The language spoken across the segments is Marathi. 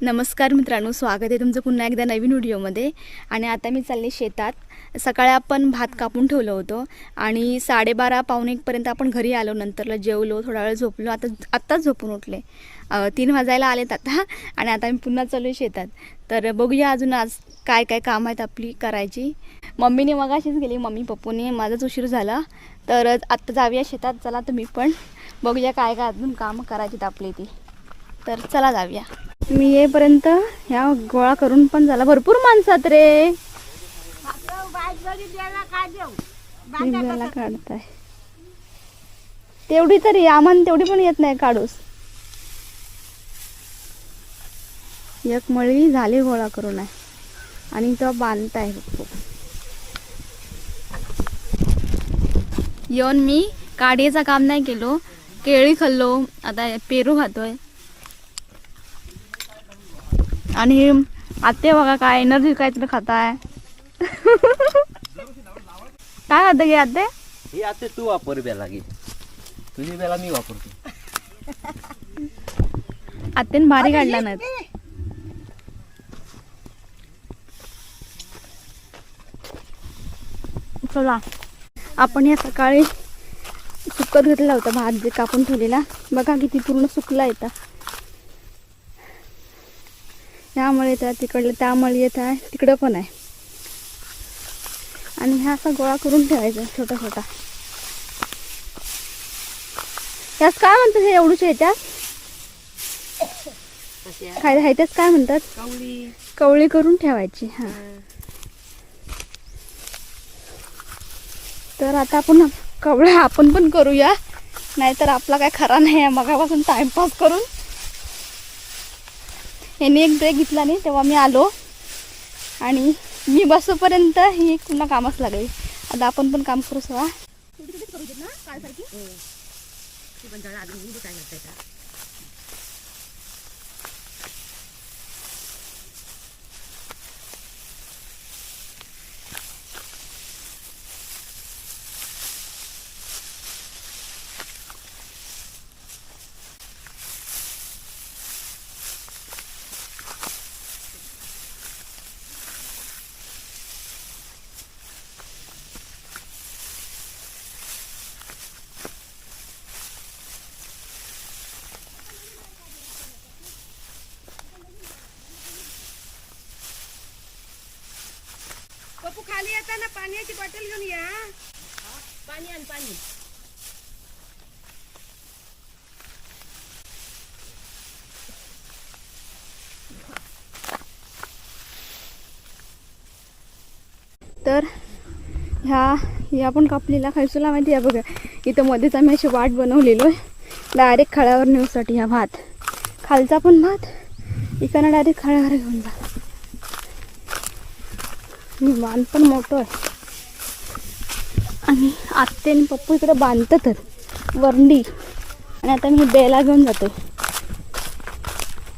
नमस्कार मित्रांनो स्वागत आहे तुमचं पुन्हा एकदा नवीन व्हिडिओमध्ये. आणि आता मी चालले शेतात. सकाळी आपण भात कापून ठेवलं होतं आणि साडेबारा पावणे एकपर्यंत आपण घरी आलो. नंतरला जेवलो थोडा वेळ झोपलो. आता आत्ताच झोपून उठले. तीन वाजायला आलेत आता. आणि आता मी पुन्हा चालू आहे शेतात. तर बघूया अजून आज काय काय काम आहेत आपली करायची. मम्मीने मगाशीच गेली मम्मी पप्पूने. माझाच उशीर झाला. तर आत्ता जाऊया शेतात. चला तुम्ही पण. बघूया काय काय अजून कामं करायची आपली ती. तर चला जाऊया. मी येईपर्यंत ह्या गोळा करून पण झाला भरपूर माणसात रे. काढताय. तेवढी तरी आम्हाला तेवढी पण येत नाही काढूस. एक मळी झाली गोळा करून आहे. आणि तो बांधताय. येऊन मी काढीचं काम नाही केलो. केळी खाल्लो. आता पेरू खातोय. आणि आते बघा काय एनर्जी काय तुम्ही खाताय. काय खातं गे आते ही आता तू वापर बेला घे तुझी बेला मी वापरतो. आत्याने भारी काढला नाही चला आपण या सकाळी सुकत घेतला होता भात जे कापून ठेवलेला. बघा किती पूर्ण सुकला येतं यामुळे येतात तिकडलं त्यामुळे येत आहे तिकडं पण आहे. आणि ह्या असा गोळा करून ठेवायचा छोटा छोटा. यास काय म्हणतात हे एवढूच्या येत्यात काय आहे त्याच काय म्हणतात? कावळी. कवळी करून ठेवायची हा. तर आता आपण कवळ्या आपण पण करूया. नाहीतर आपला काय खरा नाही आहे मगापासून टाइमपास करून. यांनी एक ब्रेक घेतला नाही तेव्हा मी आलो. आणि मी बसूपर्यंत ही पुन्हा कामच लागेल. आता आपण पण काम करू सवा पप्पू खाली येताना पाण्याची बॉटल घेऊन या. पाणी आण पाणी. तर ह्या ह्या पण कापलेला खायचोला माहिती आहे बघा. इथं मध्येच आम्ही अशी वाट बनवलेलो आहे डायरेक्ट खळ्यावर नेऊसाठी हा भात. खालचा पण भात. इकडनं डायरेक्ट खळ्यावर घेऊन जा. बांध पण मोठं आहे. आणि आत्ते आणि पप्पू इकडे बांधतातच वरंडी. आणि आता मी बेला घेऊन जाते.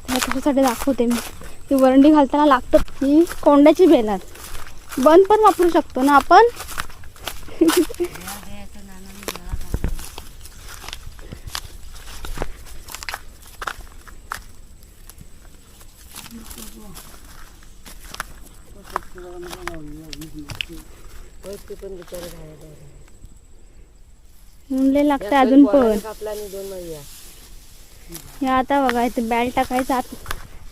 त्याला कशासाठी दाखवते मी? ती वरंडी घालताना लागतं ही कोंड्याची बेलात बंद पण वापरू शकतो ना आपण? मुंडले लागतं अजून पण. कापला आणि दोन महिया हे आता बघा इथे बॅल टाकायचा. आत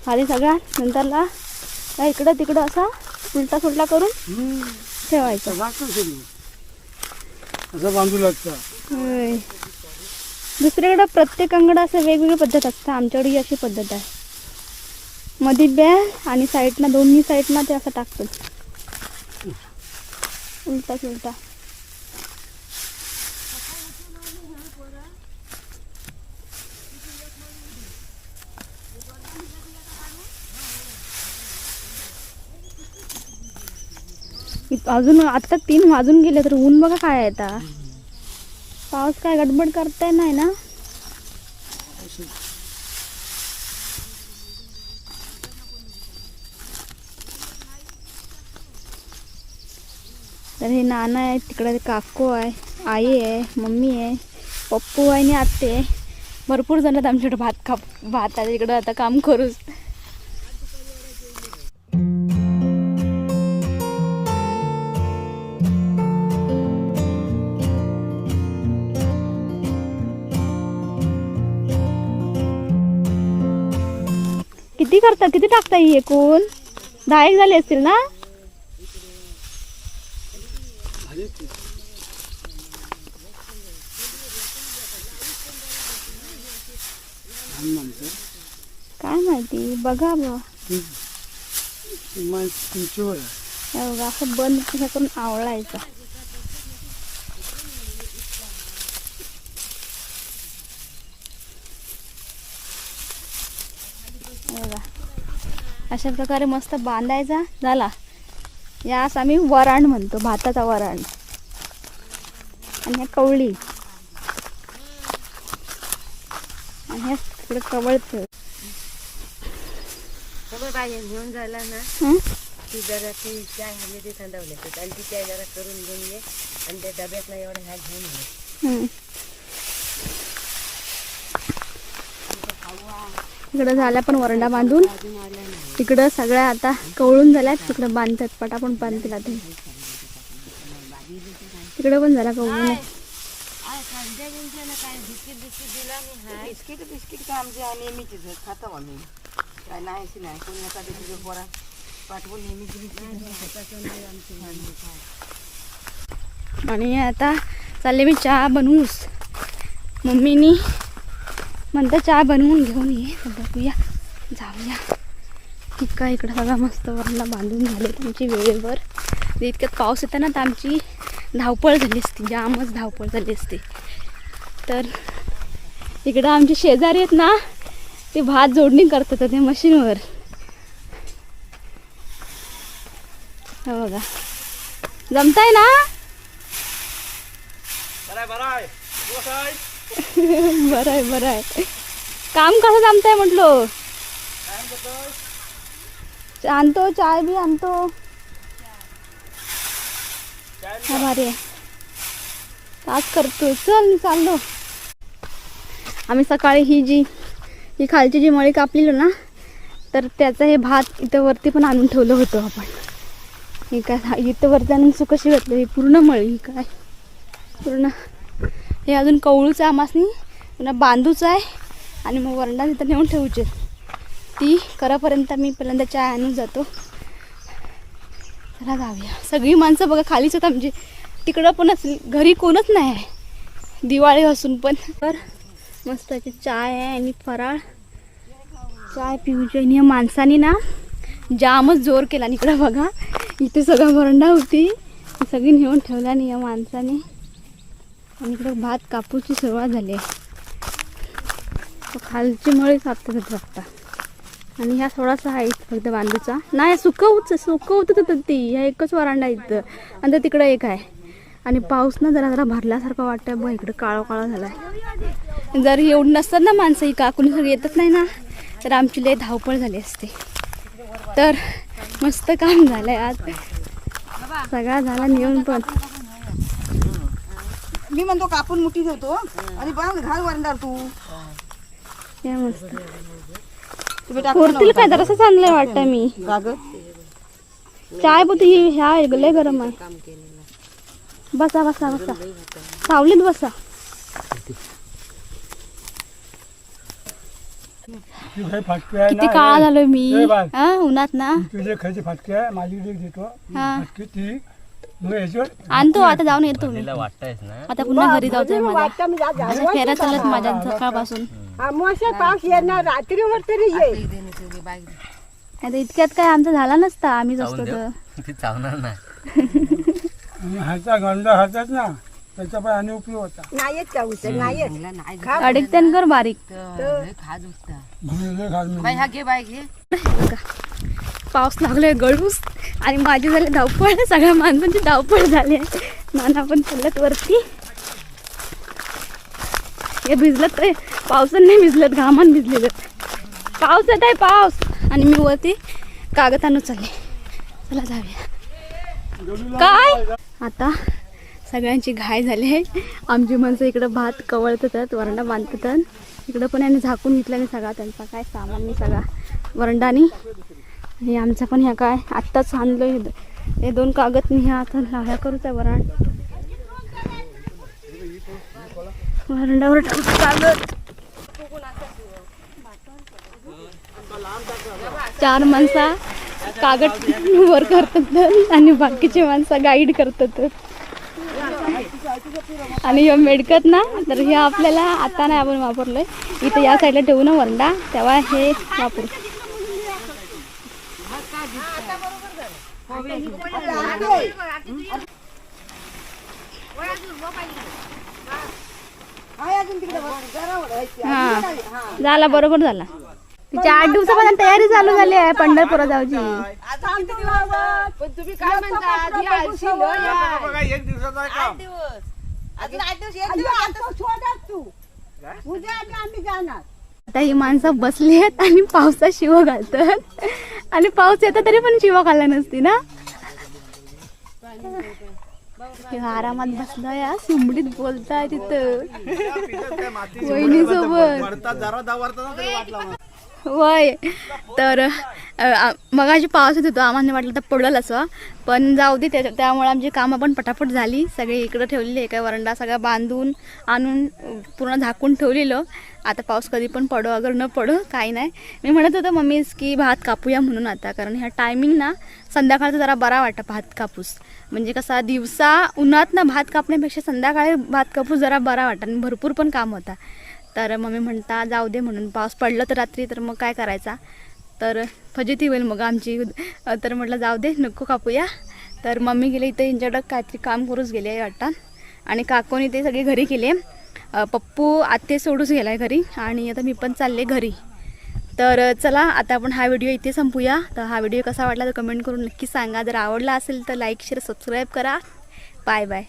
खाली सगळा नंतरला. इकडं तिकडं असा उलटा सुलटा करून ठेवायचा. असं बांधू लागतं. होय. दुसरीकडं प्रत्येकाकडं असं वेगवेगळी पद्धत असते आमच्याकडे ही अशी पद्धत आहे. मध्ये बॅल आणि साईडना दोन्ही साईडना ते असं टाकतात. उलटा सुलटा अजून आता तीन वाजून गेले तर ऊन बघा काय आहे आता. पाऊस काय गडबड करताय नाही ना? तर हे नाना आहे तिकडे काकू आहे आई आहे मम्मी आहे पप्पू आहे आणि आत्ते आहे. भरपूर जण आमच्याकडे भात खा भात आहे तिकडं आता काम करूच किती करता किती टाकता ही एकूण? दहा एक झाले असतील ना? काय माहिती बघा बा हे बघा असं बंद हे करून आवळायचं? हे बघा अशा प्रकारे मस्त बांधायचा झाला. यास आम्ही वरांड म्हणतो भाताचा वरांड आणि ह्या कवळी. आणि ह्या तिकडे कवळचं घेऊन झाला ना? ती जरा ती चाय हल्ली ते थंडावले आणि ती चाय जरा करून घेऊन ये. आणि त्या डब्यातला एवढा ह्या घेऊन ये. इकडं झाल्या पण वरंडा बांधून. तिकडं सगळ्या आता कवळून झाल्यात तिकडं बांधतात पटापण बांधतील आता. तिकडं पण झाला कवळून बिस्किट बिस्किट काय आमचे नेहमीचेच आहेत खातो आम्ही काय नाही अशी नाही कोणी नका ते पोरा पाठवून नेहमीची आणि आता चालले मी चहा बनवूस मम्मीनी म्हणतं चहा बनवून घेऊन ये. बघूया. जाऊया. इतका इकडं सगळा मस्त वरला बांधून झाले तुमची वेळेवर. म्हणजे इतक्यात पाऊस येतं ना तर आमची धावपळ झाली असती जामच धावपळ झाली असते. तर इकडं आमचे शेजारी आहेत ना ते भात जोडणी करतात ते मशीनवर. हो बघा. जमताय ना? बरं आहे बरं आहे काम कसं जमतंय म्हटलो? आणतो चाय बी आणतो. भारी आहे. तास करतो चल मी चाललो. आम्ही सकाळी ही जी ही खालची जी मळी कापलेलो ना तर त्याचं हे भात इथं वरती पण आणून ठेवलं होतं आपण. हे काय इथं वरती आणून सु कशी घातलं ही पूर्ण मळी ही काय? पूर्ण हे अजून कवळूचं आमासनी पुन्हा बांधूचं आहे. आणि मग वरंडा तिथं नेऊन ठेवूचे. ती करापर्यंत मी पहिल्यांदा चाय आणून जातो. चला जाऊया. सगळी माणसं बघा खालीच आहेत म्हणजे आमची तिकडं पण असली घरी कोणच नाही आहे. दिवाळी असून पण. तर मस्त याची चाय आहे आणि फराळ. चाय पिऊची आणि या माणसाने ना जामच जोर केला आणि इकडं बघा इथे सगळं वरंडा होती. सगळी नेऊन ठेवला आणि या माणसाने. आणि इकडे भात कापूची सुरुवात झाली आहे. खालची मळे कापतात बघता. आणि ह्या थोडासा आहे फक्त बांधूचा. नाही सुकवच सुकवत तर ती ह्या एकच वरांडा इथं. आणि तर तिकडं एक आहे. आणि पाऊस ना जरा जरा भरल्यासारखं वाटतं बघ इकडं काळा काळा आहे जर एवढं नसतात ना माणसं ही का कुणी सगळी येतच नाही ना तर आमची लय धावपळ झाली असते. तर मस्त काम झालंय आज. सगळा झाला नेऊन पण. मी म्हणतो कापून मुठी ठेवतो आणि बघ घाल वरंडार तू. या मस्त. तुम्ही पुरतील काय? जरासं चांगलं वाटतं मी. चाय पण ही ह्या लय गरम आहे. बसा बसा बसा. सावलीत बसा. किती ना, काळा झालोय मी. हे उन्हात ना. तुझे खायचे फाटके आहे माझी देतो. हा. फाटके ती आणतो आता जाऊन येतो मी तिला वाटतायच ना. आता पुन्हा घरी माझ्या माझ्या फेऱ्या चालत माझ्या सकाळपासून. पाऊस येणार रात्रीवर तरी आता इतक्यात काय आमचा झाला नसता आम्हीच असतो तर. ती चावणार नाही. आणि ह्याचा गंध हातात ना त्याचा पण आणि उपयोग होता. नाहीच का उचल नाहीच. अडीकतेन कर बारीक. खाज उठता. घुमले घाल मी. बाई हा घे बाई घे. पाऊस लागलोय गळूस. आणि माझी झाली धावपळ. सगळ्या माणसांची धावपळ झाली आहे. नाना पण चालत वरती. हे भिजलत ते नाही भिजलत घामान भिजलेलं. पाऊस येत आहे पाऊस. आणि मी वरती कागद आणून चालले. चला जाऊया. काय? आता सगळ्यांची घाय झाली आहे. आमची माणसं इकडं भात कवळतात वरंडा बांधतात. इकडं पण याने झाकून घेतलं आणि सगळा त्यांचा काय सामान नाही सगळा. वरंडानी हे आमचं पण ह्या काय आत्ताच आणलं हे हे दोन कागद मी ह्या आता लाव्या करूच आहे वरण वरंडावर टाकू कागद. चार माणसा कागद वर करतात आणि बाकीचे माणसं गाईड करतात. आणि हे मेडकत ना तर हे आपल्याला आता नाही आपण वापरलोय. इथं या साईडला ठेवू ना वरंडा तेव्हा हे वापरू. हा. झाला बरोबर झाला. तिच्या आठ दिवसापर्यंत तयारी चालू झाली आहे पंढरपुरा जाऊची. पण तुम्ही काय म्हणता आधी आळशी लो या. एक दिवसाचा काम आता ही माणसं बसली आहेत आणि पावसात शिव घालतात. आणि पाऊस येतो तरी पण शिव घालला नसती ना? हे आरामात बसलाय हा, सुमडीत बोलताय तिथं. वहिनी सोबत वय तर मग अशी पाऊस येत होतो आम्हाला वाटलं तर पडलं असं पण जाऊ दे त्याच्या त्यामुळे आमची कामं पण पटापट झाली. सगळे इकडं ठेवलेली एका वरंडा सगळा बांधून आणून पूर्ण झाकून ठेवलेलं. आता पाऊस कधी पण पडो अगर न पडो काही नाही. मी म्हणत होतं मम्मीच की भात कापूया म्हणून आता कारण ह्या टायमिंग ना संध्याकाळचा जरा बरा वाटतं भात कापूस. म्हणजे कसा दिवसा उन्हात ना भात कापण्यापेक्षा संध्याकाळी भात कापूस जरा बरा वाटतं आणि भरपूर पण काम होता. तर मम्मी म्हणता जाऊ दे म्हणून पाऊस पडलं तर रात्री तर मग काय करायचा? तर फजिती होईल मग आमची. तर म्हटलं जाऊ दे नको कापूया. तर मम्मी गेले इथं यांच्याकडं काहीतरी काम करूच गेले वाटतं. आणि काकोनी ते सगळे घरी गेले. पप्पू आत्ते सोडूच गेलाय घरी. आणि आता मी पण चालले घरी. तर चला आता आपण हा व्हिडिओ इथे संपूया. तर हा व्हिडिओ कसा वाटला तर कमेंट करून नक्की सांगा. जर आवडला असेल तर लाईक शेअर सबस्क्राईब करा. Bye bye.